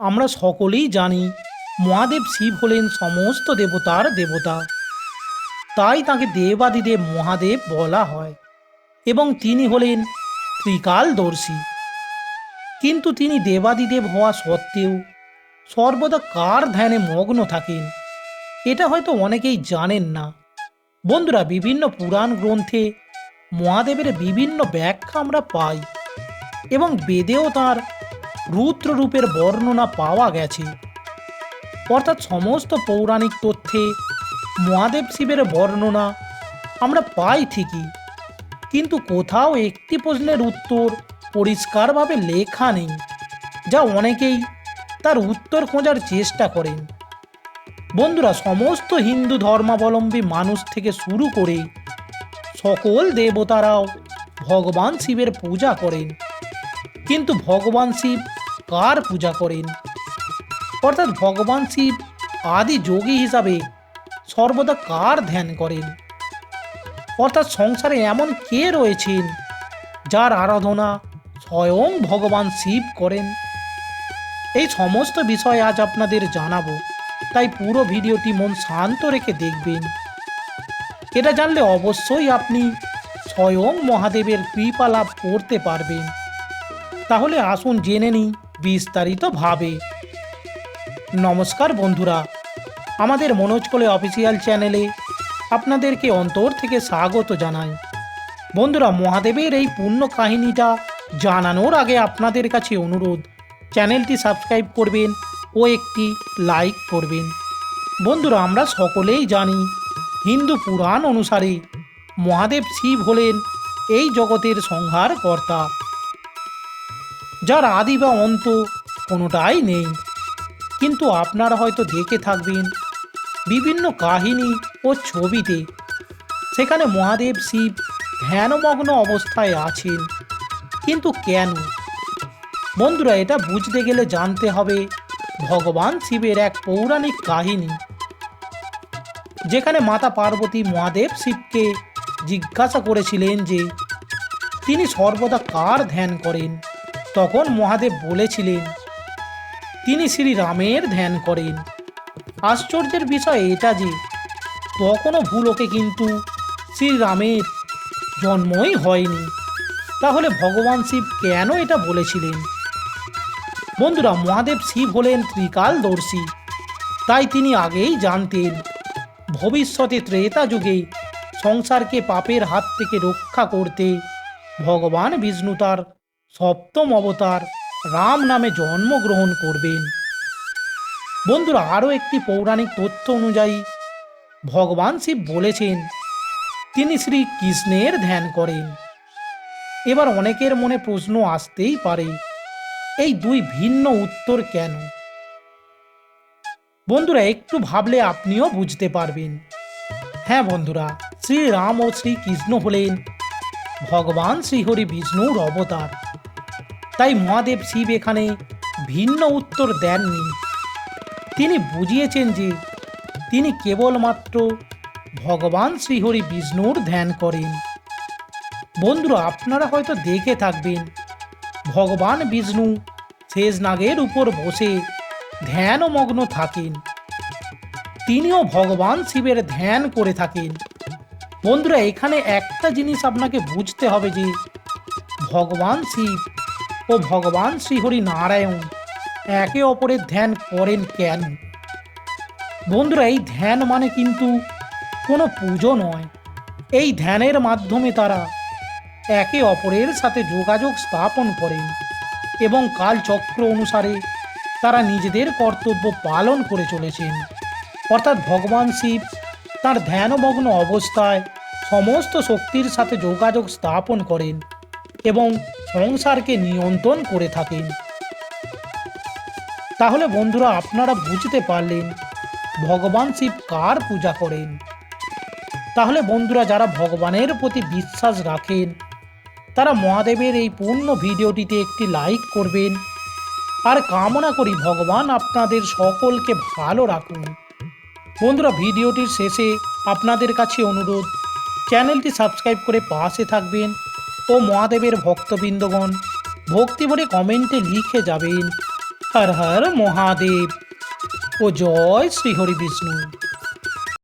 আমরা সকলেই জানি, মহাদেব শিব হলেন সমস্ত দেবতার দেবতা। তাই তাকে দেবাদিদেব মহাদেব বলা হয় এবং তিনি হলেন ত্রিকালদর্শী। কিন্তু তিনি দেবাদিদেব হওয়া সত্ত্বেও সর্বদা কার ধ্যানে মগ্ন থাকেন, এটা হয়তো অনেকেই জানেন না। বন্ধুরা, বিভিন্ন পুরাণ গ্রন্থে মহাদেবের বিভিন্ন ব্যাখ্যা আমরা পাই এবং বেদেও তার রুদ্র রূপের বর্ণনা পাওয়া গেছে। অর্থাৎ সমস্ত পৌরাণিক তথ্যে মহাদেব শিবের বর্ণনা আমরা পাই ঠিকই। কিন্তু কোথাও একটি প্রশ্নের উত্তর পরিষ্কারভাবে লেখা নেই, যা অনেকেই তার উত্তর খোঁজার চেষ্টা করেন। বন্ধুরা, সমস্ত হিন্দু ধর্মাবলম্বী মানুষ থেকে শুরু করে সকল দেবতারাও ভগবান শিবের পূজা করেন। কিন্তু ভগবান শিব কার পূজা করেন? অর্থাৎ ভগবান শিব আদি যোগী হিসাবে সর্বদা কার ধ্যান করেন? অর্থাৎ সংসারে এমন কে রয়েছেন যার আরাধনা স্বয়ং ভগবান শিব করেন? এই সমস্ত বিষয় আজ আপনাদের জানাব, তাই পুরো ভিডিওটি মন শান্ত রেখে দেখবেন। এটা জানলে অবশ্যই আপনি স্বয়ং মহাদেবের কৃপা লাভ করতে পারবেন। তাহলে আসুন জেনে নিই বিস্তারিতভাবে নমস্কার বন্ধুরা, আমাদের মনোজ কোলে অফিসিয়াল চ্যানেলে আপনাদেরকে অন্তর থেকে স্বাগত জানাই। বন্ধুরা, মহাদেবের এই পূর্ণ কাহিনীটা জানানোর আগে আপনাদের কাছে অনুরোধ, চ্যানেলটি সাবস্ক্রাইব করবেন ও একটি লাইক করবেন। বন্ধুরা, আমরা সকলেই জানি, হিন্দু পুরাণ অনুসারে মহাদেব শিব হলেন এই জগতের সংহার কর্তা যার আদি বা অন্ত কোনোটাই নেই। কিন্তু আপনারা হয়তো দেখে থাকবেন বিভিন্ন কাহিনী ও ছবিতে সেখানে মহাদেব শিব ধ্যানমগ্ন অবস্থায় আছেন। কিন্তু কেন? বন্ধুরা, এটা বুঝতে গেলে জানতে হবে ভগবান শিবের এক পৌরাণিক কাহিনী। যেখানে মাতা পার্বতী মহাদেব শিবকে জিজ্ঞাসা করেছিলেন যে, তিনি সর্বদা কার ধ্যান করেন? তখন মহাদেব বলেছিলেন, তিনি শ্রী রামের ধ্যান করেন। আশ্চর্যের বিষয় এটা যে তখনও ভুলোকে কিন্তু শ্রীরামের জন্মই হয়নি। তাহলে ভগবান শিব কেন এটা বলেছিলেন? বন্ধুরা, মহাদেব শিব হলেন ত্রিকালদর্শী। তাই তিনি আগেই জানতেন, ভবিষ্যতে ত্রেতা যুগে সংসারকে পাপের হাত থেকে রক্ষা করতে ভগবান বিষ্ণু তার সপ্তম অবতার রাম নামে জন্মগ্রহণ করবেন। বন্ধুরা, আরও একটি পৌরাণিক তথ্য অনুযায়ী, ভগবান শিব বলেছেন, তিনি শ্রী কৃষ্ণের ধ্যান করেন। এবার অনেকের মনে প্রশ্ন আসতেই পারে, এই দুই ভিন্ন উত্তর কেন? বন্ধুরা, একটু ভাবলে আপনিও বুঝতে পারবেন। হ্যাঁ বন্ধুরা শ্রী রাম ও শ্রী কৃষ্ণ হলেন ভগবান শ্রীহরি বিষ্ণুর অবতার। তাই মহাদেব শিব এখানে ভিন্ন উত্তর দেননি। তিনি বুঝিয়েছেন যে তিনি কেবলমাত্র ভগবান শ্রীহরি বিষ্ণুর ধ্যান করেন। বন্ধুরা, আপনারা হয়তো দেখে থাকবেন, ভগবান বিষ্ণু শেষ নাগের উপর বসে ধ্যানমগ্ন থাকেন। তিনিও ভগবান শিবের ধ্যান করে থাকেন। বন্ধুরা, এখানে একটা জিনিস আপনাকে বুঝতে হবে যে ভগবান শিব ও ভগবান শ্রীহরি নারায়ণ একে অপরের ধ্যান করেন কেন? বন্ধুরা, এই ধ্যান মানে কিন্তু কোনো পুজো নয়। এই ধ্যানের মাধ্যমে তারা একে অপরের সাথে যোগাযোগ স্থাপন করেন এবং কালচক্র অনুসারে তারা নিজেদের কর্তব্য পালন করে চলেছেন। অর্থাৎ ভগবান শিব তার ধ্যানমগ্ন অবস্থায় সমস্ত শক্তির সাথে যোগাযোগ স্থাপন করেন এবং সংসারকে নিয়ন্ত্রণ করে থাকেন। তাহলে বন্ধুরা আপনারা বুঝতে পারলেন, ভগবান শিব কার পূজা করেন। তাহলে বন্ধুরা যারা ভগবানের প্রতি বিশ্বাস রাখেন, তারা মহাদেবের এই পূর্ণ ভিডিওটিতে একটি লাইক করবেন। আর কামনা করি ভগবান আপনাদের সকলকে ভালো রাখুন। বন্ধুরা ভিডিওটির শেষে আপনাদের কাছে অনুরোধ, চ্যানেলটি সাবস্ক্রাইব করে পাশে থাকবেন। ও মহাদেবের ভক্তবৃন্দগণ ভক্তি ভরে কমেন্টে লিখে যাবেন, হর হর মহাদেব ও জয় শ্রীহরি বিষ্ণু